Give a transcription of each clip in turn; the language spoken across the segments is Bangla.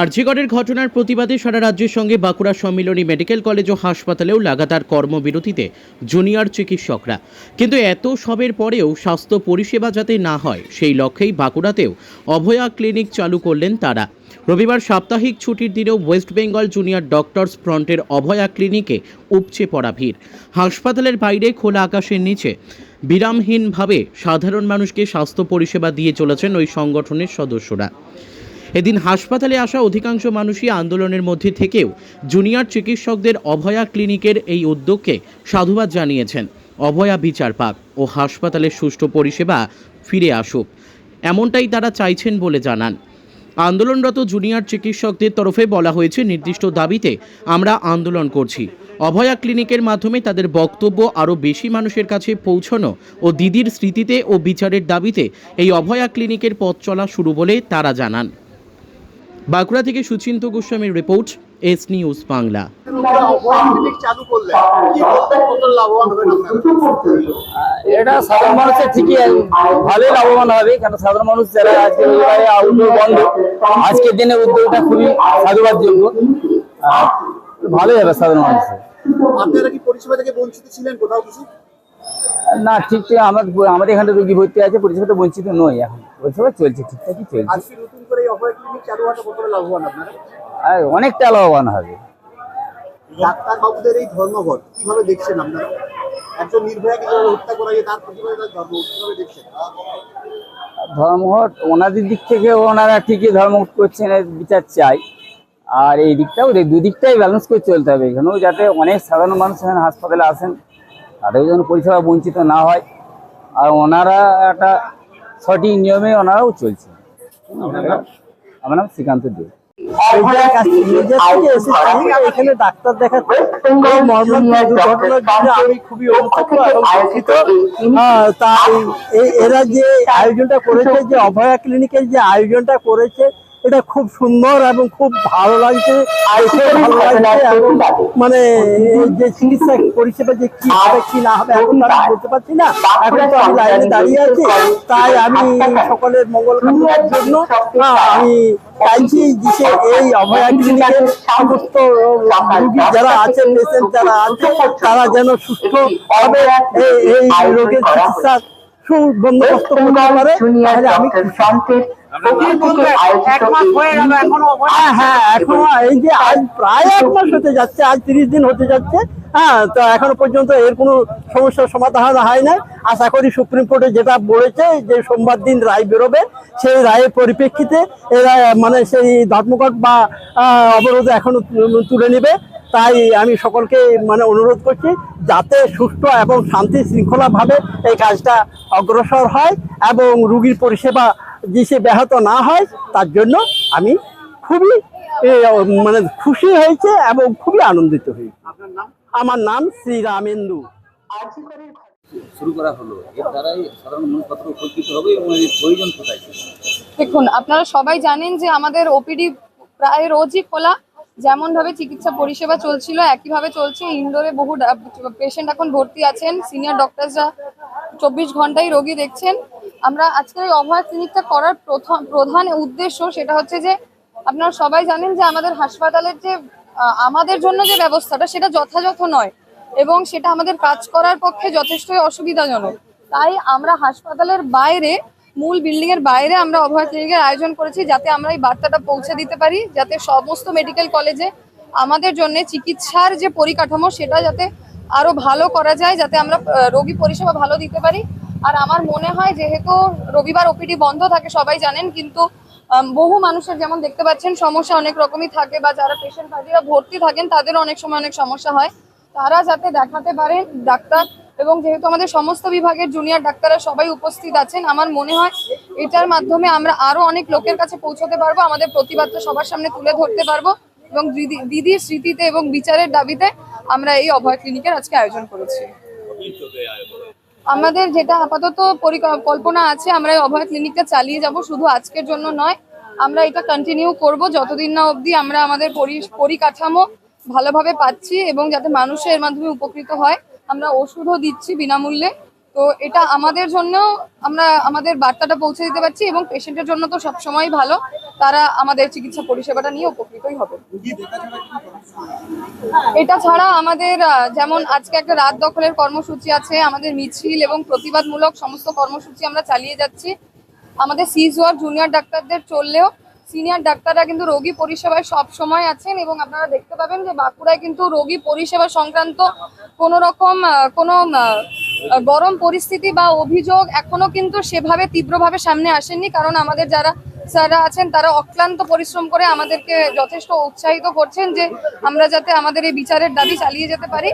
আরজিগড়ের ঘটনার প্রতিবাদে সারা রাজ্যের সঙ্গে বাঁকুড়া সম্মিলনী মেডিকেল কলেজ ও হাসপাতালেও লাগাতার কর্মবিরতিতে জুনিয়র চিকিৎসকরা। কিন্তু এত সবের পরেও স্বাস্থ্য পরিষেবা যাতে না হয়, সেই লক্ষ্যেই বাঁকুড়াতেও অভয়া ক্লিনিক চালু করলেন তারা। রবিবার সাপ্তাহিক ছুটির দিনেও ওয়েস্ট বেঙ্গল জুনিয়র ডক্টরস ফ্রন্টের অভয়া ক্লিনিকে উপচে পড়া ভিড়। হাসপাতালের বাইরে খোলা আকাশের নিচে বিরামহীনভাবে সাধারণ মানুষকে স্বাস্থ্য পরিষেবা দিয়ে চলেছেন ওই সংগঠনের সদস্যরা। এদিন হাসপাতালে আসা অধিকাংশ মানুষই আন্দোলনের মধ্যে থেকেও জুনিয়র চিকিৎসকদের অভয়া ক্লিনিকের এই উদ্যোগকে সাধুবাদ জানিয়েছেন। অভয়া বিচার পাক ও হাসপাতালের সুষ্ঠু পরিষেবা ফিরে আসুক, এমনটাই তারা চাইছেন বলে জানান। আন্দোলনরত জুনিয়র চিকিৎসকদের তরফে বলা হয়েছে, নির্দিষ্ট দাবিতে আমরা আন্দোলন করছি। অভয়া ক্লিনিকের মাধ্যমে তাদের বক্তব্য আরও বেশি মানুষের কাছে পৌঁছানো ও দিদির স্মৃতিতে ও বিচারের দাবিতে এই অভয়া ক্লিনিকের পথ চলা শুরু বলে তারা জানান। বাঁকুড়া থেকে সুচিন্ত গোস্বামীর রিপোর্ট এস নিউজ বাংলা। এটা সাধারণ মানুষের ঠিকই ভালোই লাভবান হবে কেন সাধারণ মানুষ যারা আজকে আউটডোর বন্ধ আজকের দিনে উদ্যোগটা খুবই সাধুবাদযোগ্য। আহ, ভালোই হবে সাধারণ মানুষের। আপনারা কি পরিষেবা থেকে বঞ্চিত ছিলেন কোথাও কিছু? না ঠিক ঠিক আমাদের আমাদের এখানে রোগী ভর্তি আছে পরিষেবা তো বঞ্চিত নই এখন। পরিষেবা চলছে ঠিকঠাকই চলছে। নতুন করে এই অভয় ক্লিনিক চালু হওয়াটা কতটা লাভবান আপনারা? আর অনেকটা লাভবান হবে। এই ধর্মঘট কীভাবে দেখছেন আপনারা? একজন নির্ভয়াকে যেভাবে হত্যা করা যায় তার প্রতিবাদে তার ধর্ম কীভাবে দেখছেন? ধর্মঘট ওনাদের দিক থেকে ওনারা ঠিকই ধর্মঘট করছেন বিচার চাই। আর এই দিকটাও দুদিকটাই ব্যালেন্স করে চলতে হবে এখানেও যাতে অনেক সাধারণ মানুষ এখানে হাসপাতালে আসেন তাদেরও যেন পরিষেবা বঞ্চিত না হয়। আর ওনারা একটা সঠিক নিয়মে ওনারাও চলছে। আমার নাম? শ্রীকান্ত দেব থেকে এখানে ডাক্তার দেখাতে আমি খুবই আহ, তাই এই- এরা যে আয়োজনটা করেছে যে অভয়া ক্লিনিকের যে আয়োজনটা করেছে এটা খুব সুন্দর এবং খুব ভালো লাগছে। মানে যে চিকিৎসা পরিষেবা যে কি হবে কি না হবে এখন আমি বলতে পারছি না। এখন তো আমি লাইনে দাঁড়িয়ে আছি। তাই আমি সকলের মঙ্গল কামনার জন্য আহ, আমি চাইছি যে এই অভয়া সমস্ত রোগী যারা আছে পেশেন্ট যারা আছে তারা যেন সুস্থ হবে। এই রোগের চিকিৎসা সুবন্দোবস্ত করতে পারে আমি। হ্যাঁ হ্যাঁ এখনও এই যে আজ প্রায় এক মাস হতে যাচ্ছে আজ তিরিশ দিন হতে যাচ্ছে হ্যাঁ তো এখনও পর্যন্ত এর কোনো সমস্যার সমাধান হয় না আশা করি সুপ্রিম কোর্টে যেটা বলেছে যে সোমবার দিন রায় বেরোবে সেই রায়ের পরিপ্রেক্ষিতে এরা মানে সেই ধর্মঘট বা অবরোধ এখনও তুলে নেবে। তাই আমি সকলকে মানে অনুরোধ করছি যাতে সুষ্ঠু এবং শান্তি শৃঙ্খলাভাবে এই কাজটা অগ্রসর হয় এবং রুগীর পরিষেবা সে ব্যাহত না হয় তার জন্য আমি খুবই মানে খুশি হয়েছে এবং খুবই আনন্দিত হয়েছি। আপনার নাম? আমার নাম শ্রীরামেন্দু। শুরু করা হলো। এর দ্বারাই সাধারণ মানুষ কতটা উপকৃত হবে এবং এর প্রয়োজন কোথায়? দেখুন আপনারা সবাই জানেন যে আমাদের ওপিডি প্রায় রোজই খোলা। যেমন ভাবে চিকিৎসা পরিষেবা চলছিল, একইভাবে চলছে। ইনডোরে বহু পেশেন্ট এখন ভর্তি আছেন। সিনিয়র ডক্টরসরা চব্বিশ ঘন্টাই রোগী দেখছেন। আমরা আজকে এই অভয়া ক্লিনিকটা করার প্রথম প্রধান উদ্দেশ্য সেটা হচ্ছে যে, আপনারা সবাই জানেন যে আমাদের হাসপাতালের যে আমাদের জন্য যে ব্যবস্থাটা সেটা যথাযথ নয় এবং সেটা আমাদের কাজ করার পক্ষে যথেষ্টই অসুবিধাজনক। তাই আমরা হাসপাতালের বাইরে মূল বিল্ডিং এর বাইরে আমরা অভয় ক্লিনিকের আয়োজন করেছি যাতে আমরা এই বার্তাটা পৌঁছে দিতে পারি, যাতে সমস্ত মেডিকেল কলেজে আমাদের জন্য চিকিৎসার যে পরিকাঠামো সেটা যাতে আরও ভালো করা যায়, যাতে আমরা রোগী পরিষেবা ভালো দিতে পারি। আর আমার মনে হয় যেহেতু রবিবার ওপিডি বন্ধ থাকে, সবাই জানেন, কিন্তু বহু মানুষের যেমন দেখতে পাচ্ছেন, সমস্যা অনেক রকমই থাকে বা যারা পেশেন্ট হাজিরা ভর্তি থাকেন, তাদেরও অনেক সময় অনেক সমস্যা হয়। তারা যাতে দেখাতে পারেন, ডাক্তার এবং যেহেতু আমাদের সমস্ত বিভাগের জুনিয়র ডাক্তাররা সবাই উপস্থিত আছেন, আমার মনে হয় এটার মাধ্যমে আমরা আরও অনেক লোকের কাছে পৌঁছতে পারব, আমাদের প্রতিবাদটা সবার সামনে তুলে ধরতে পারব এবং দিদি, দিদির স্মৃতিতে এবং বিচারের দাবিতে আমরা এই অভয় ক্লিনিকের আজকে আয়োজন করেছি। আমাদের যেটা আপাতত পরিকল্পনা আছে, আমরা এই অভয় ক্লিনিকটা চালিয়ে যাব শুধু আজকের জন্য নয়, আমরা এটা কন্টিনিউ করব যতদিন না অবধি আমরা আমাদের পরি- পরিকাঠামো ভালোভাবে পাচ্ছি এবং যাতে মানুষের মাধ্যমে উপকৃত হয়। আমরা ওষুধও দিচ্ছি বিনামূল্যে। তো এটা আমাদের জন্য আমরা আমাদের বার্তাটা পৌঁছে দিতে পারছি এবং পেশেন্টের জন্য তো সবসময় ভালো। তারা আমাদের চিকিৎসা পরিষেবাটা নিয়ে উপকৃতই হবে। এটা ছাড়া আমাদের যেমন আজকে একটা রাত দখলের কর্মসূচি আছে, আমাদের মিছিল এবং প্রতিবাদমূলক সমস্ত কর্মসূচি আমরা চালিয়ে যাচ্ছি। আমাদের সিজ ওয়ার্ড জুনিয়র ডাক্তারদের চললেও সিনিয়র ডাক্তাররা কিন্তু রোগী পরিষেবায় সব সময় আছেন এবং আপনারা দেখতে পাবেন যে বাঁকুড়ায় কিন্তু রোগী পরিষেবা সংক্রান্ত কোনো রকম কোনো গরম পরিস্থিতি বা অভিযোগ এখনও কিন্তু সেভাবে তীব্রভাবে সামনে আসেননি। কারণ আমাদের যারা স্যাররা আছেন, তারা অক্লান্ত পরিশ্রম করে আমাদেরকে যথেষ্ট উৎসাহিত করছেন যে আমরা যাতে আমাদের এই বিচারের দাবি চালিয়ে যেতে পারি।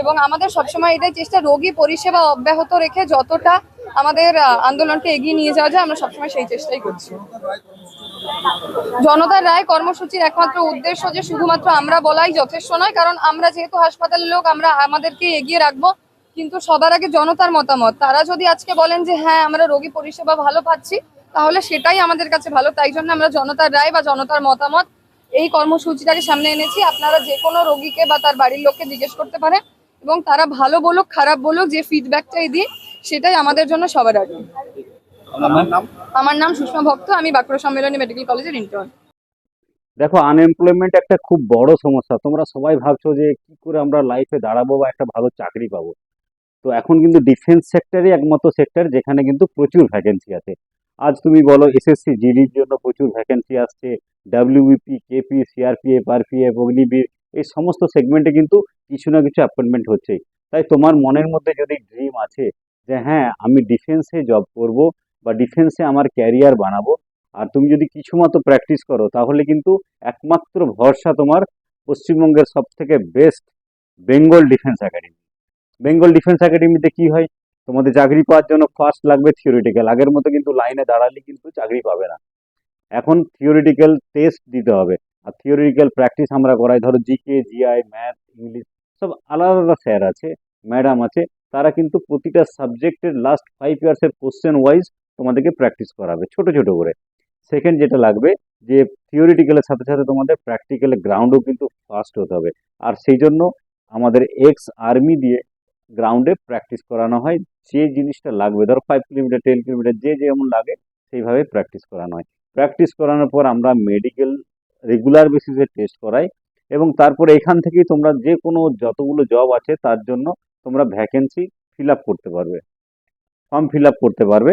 এবং আমাদের সবসময় এটাই চেষ্টা, রোগী পরিষেবা অব্যাহত রেখে যতটা আমাদের আন্দোলনকে এগিয়ে নিয়ে যাওয়া যায়, আমরা সবসময় সেই চেষ্টাই করছি। জনতার রায় কর্মসূচির একমাত্র উদ্দেশ্য যে শুধুমাত্র আমরা বলাই যথেষ্ট নয়, কারণ আমরা যেহেতু হাসপাতালের লোক, আমরা আমাদেরকে এগিয়ে রাখব। কিন্তু সবার আগে জনতার মতামত। তারা যদি আজকে বলেন যে হ্যাঁ আমরা রোগী পরিষেবা ভালো পাচ্ছি, তাহলে সেটাই আমাদের কাছে ভালো। তাই জন্য আমরা জনতার রায় বা জনতার মতামত এই কর্মসূচিটাকে সামনে এনেছি। আপনারা যে কোনো রোগীকে বা তার বাড়ির লোককে জিজ্ঞেস করতে পারেন এবং তারা ভালো বলুক, খারাপ বলুক, যে ফিডব্যাকটাই দিই সেটাই আমাদের জন্য সবার আগে। আমার নাম? সুষমা ভক্ত আমি বাঁকুড়া সম্মেলনী মেডিকেল কলেজের ইন্টার্ন দেখো আনএমপ্লয়মেন্ট একটা খুব বড় সমস্যা। তোমরা সবাই ভাবছ যে কি করে আমরা লাইফে দাঁড়াবো বা একটা ভালো চাকরি পাবো। তো এখন কিন্তু ডিফেন্স সেক্টরই একমাত্র সেক্টর যেখানে কিন্তু প্রচুর ভ্যাকেন্সি আছে। আজ তুমি বলো এসএসসি জিডির জন্য প্রচুর ভ্যাকেন্সি আসছে। WBP KP CRPF RPF Agniveer এই সমস্ত সেগমেন্টে কিন্তু কিছু না কিছু অ্যাপয়েন্টমেন্ট হচ্ছেই। তাই তোমার মনের মধ্যে যদি ড্রিম আছে যে হ্যাঁ আমি ডিফেন্সে জব করব বা ডিফেন্সে আমার ক্যারিয়ার বানাবো। আর তুমি যদি কিছু মতো প্র্যাকটিস করো, তাহলে কিন্তু একমাত্র ভরসা তোমার পশ্চিমবঙ্গের সব থেকে best Bengal defence academy Bengal defence একাডেমিতে কি হয়? তোমাদের চাকরি পাওয়ার জন্য ফার্স্ট লাগবে থিওরিটিক্যাল আগের মতো কিন্তু লাইনে দাঁড়ালে কিন্তু চাকরি পাবে না। এখন থিওরিটিক্যাল টেস্ট দিতে হবে। আর থিওরিটিক্যাল প্র্যাকটিস আমরা করাই। ধরো জিকে জিআই ম্যাথ ইংলিশ সব আলাদা আলাদা স্যার আছে ম্যাডাম আছে। তারা কিন্তু প্রতিটা সাবজেক্টের লাস্ট ফাইভ ইয়ার্সের কোশ্চেন ওয়াইজ তোমাদেরকে প্র্যাকটিস করাবে, ছোট ছোট করে। সেকেন্ড যেটা লাগবে, যে থিওরিটিক্যালের সাথে সাথে তোমাদের প্র্যাকটিক্যাল গ্রাউন্ডও কিন্তু ফাস্ট হতে হবে। আর সেই জন্য আমাদের এক্স আর্মি দিয়ে গ্রাউন্ডে প্র্যাকটিস করানো হয়। যে জিনিসটা লাগবে, ধরো ফাইভ কিলোমিটার টেন কিলোমিটার যে যেমন লাগে, সেইভাবে প্র্যাকটিস করানো হয়। প্র্যাকটিস করানোর পর আমরা মেডিকেল রেগুলার বেসিসে টেস্ট করাই এবং তারপরে এখান থেকেই তোমরা যে কোনো যতগুলো জব আছে, তার জন্য তোমরা ভ্যাকেন্সি ফিল করতে পারবে। ফর্ম ফিল করতে পারবে।